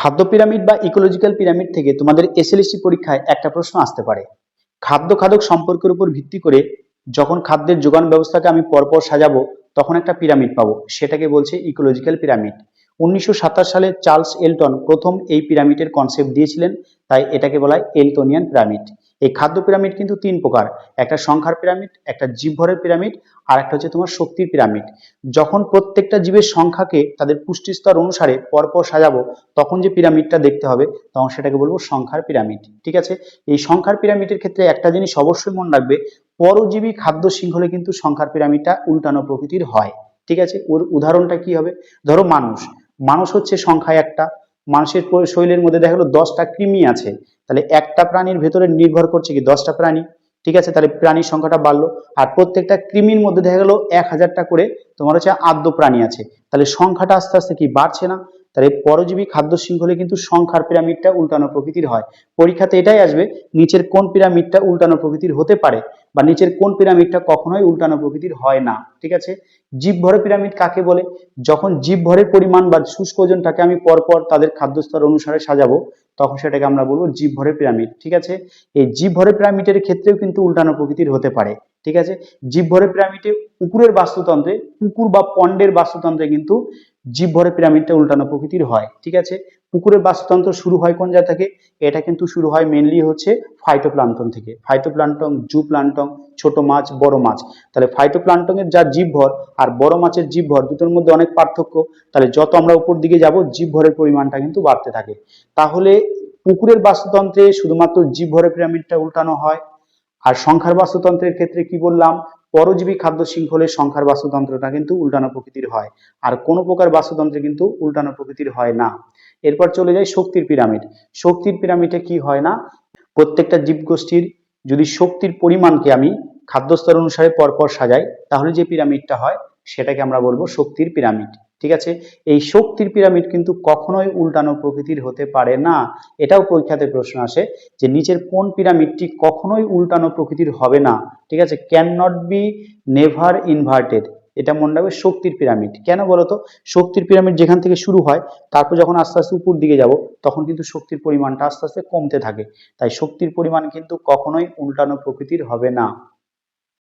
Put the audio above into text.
খাদ্য পিরামিড বা ecological pyramid থেকে তোমাদের এসএলএসসি পরীক্ষায় একটা প্রশ্ন আসতে পারে। খাদ্য খাদক সম্পর্কের উপর ভিত্তি করে যখন খাদ্যের যোগান ব্যবস্থাকে আমি পরপর সাজাবো, তখন একটা পিরামিড পাবো। সেটাকে বলছে ইকোলজিক্যাল পিরামিড। উনিশশো সাতাশ সালে চার্লস এলটন প্রথম এই পিরামিডের কনসেপ্ট দিয়েছিলেন, তাই এটাকে বলা হয় এলটোনিয়ান পিরামিড। এই খাদ্য পিরামিড কিন্তু তিন প্রকার। একটা সংখ্যার পিরামিড, একটা জীবভরের পিরামিড, আর একটা হচ্ছে তোমার শক্তির পিরামিড। যখন প্রত্যেকটা জীবের সংখ্যাকে তাদের পুষ্টি স্তর অনুসারে পরপর সাজাবো, তখন যে পিরামিডটা দেখতে হবে, তখন সেটাকে বলব সংখ্যার পিরামিড। ঠিক আছে? এই সংখ্যার পিরামিডের ক্ষেত্রে একটা জিনিস অবশ্যই মনে রাখবে, পরজীবী খাদ্য শৃঙ্খলে কিন্তু সংখ্যার পিরামিডটা উল্টানো প্রকৃতির হয়। ঠিক আছে? ওর উদাহরণটা কি হবে? ধরো মানুষ। মানুষ হচ্ছে সংখ্যায় একটা মানুষের শরীরের মধ্যে দেখা গেলো দশটা কৃমি আছে। তাহলে একটা প্রাণীর ভেতরে নির্ভর করছে কি দশটা প্রাণী? ঠিক আছে? তাহলে প্রাণীর সংখ্যাটা বাড়লো। আর প্রত্যেকটা কৃমির মধ্যে দেখা গেলো এক হাজারটা করে তোমার হচ্ছে আদ্য প্রাণী আছে। তাহলে সংখ্যাটা আস্তে আস্তে কি বাড়ছে না? তাহলে পরজীবী খাদ্য শৃঙ্খলে কিন্তু সংখ্যার পিরামিডটা উল্টানো প্রকৃতির হয়। পরীক্ষাতে এটাই আসবে, নিচের কোন পিরামিডটা উল্টানো প্রকৃতির হতে পারে বা নিচের কোন পিরামিডটা কখনোই উল্টানো প্রকৃতির হয় না, ঠিক আছে? জীবভরে পিরামিড কাকে বলে? যখন জীবভরের পরিমাণ বা শুষ্ক ওজনটাকে আমি পরপর তাদের খাদ্যস্তর অনুসারে সাজাবো, তখন সেটাকে আমরা বলব জীবভরে পিরামিড, ঠিক আছে? এই জীবভরে পিরামিডের ক্ষেত্রেও কিন্তু উল্টানো প্রকৃতির হতে পারে, ঠিক আছে? জীবভরে পিরামিডে পুকুরের বাস্তুতন্ত্রে, পুকুর বা পণ্ডের বাস্তুতন্ত্রে কিন্তু জীবভরে পিরামিডটা উল্টানো প্রকৃতির হয়, ঠিক আছে? পুকুরের বাস্তুতন্ত্র শুরু হয় কোন জায়গা থেকে? এটা কিন্তু শুরু হয় মেনলি হচ্ছে ফাইটোপ্লান্টন থেকে। ফাইটোপ্লান্টন জু প্লান্টন ছোট মাছ, বড় মাছ। তাহলে ফাইটোপ্লান্টনের যা জীবভর আর বড় মাছের জীবভর দুটোর মধ্যে অনেক পার্থক্য। তাহলে যত আমরা উপর দিকে যাব জীবভরের পরিমাণটা কিন্তু বাড়তে থাকে। তাহলে পুকুরের বাস্তুতন্ত্রে শুধুমাত্র জীব জীবভরের পিরামিডটা উল্টানো হয়। আর সংখ্যার বাস্তুতন্ত্রের ক্ষেত্রে কি বললাম? পরজীবী খাদ্য শৃঙ্খলের সংখ্যার বাস্তুতন্ত্রটা কিন্তু উল্টানো প্রকৃতির হয়। আর কোনো প্রকার বাস্তুতন্ত্রে কিন্তু উল্টানো প্রকৃতির হয় না। এরপর চলে যায় শক্তির পিরামিড। শক্তির পিরামিডে কি হয় না? প্রত্যেকটা জীবগোষ্ঠীর যদি শক্তির পরিমাণকে আমি খাদ্যস্তর অনুসারে পরপর সাজাই, তাহলে যে পিরামিডটা হয়, সেটাকে আমরা বলব শক্তির পিরামিড। ঠিক আছে? এই শক্তির পিরামিড কিন্তু কখনোই উল্টানো প্রকৃতির হতে পারে না। এটাও পরীক্ষাতে প্রশ্ন আসে যে নিচের কোন পিরামিডটি কখনোই উল্টানো প্রকৃতির হবে না। ঠিক আছে? Can not be never inverted এটা মনে রাখবে শক্তির পিরামিড। কেন বলতো? শক্তির পিরামিড যেখান থেকে শুরু হয়, তারপর যখন আস্তে আস্তে উপর দিকে যাব, তখন কিন্তু শক্তির পরিমাণটা আস্তে আস্তে কমতে থাকে। তাই শক্তির পরিমাণ কিন্তু কখনোই উল্টানো প্রকৃতির হবে না।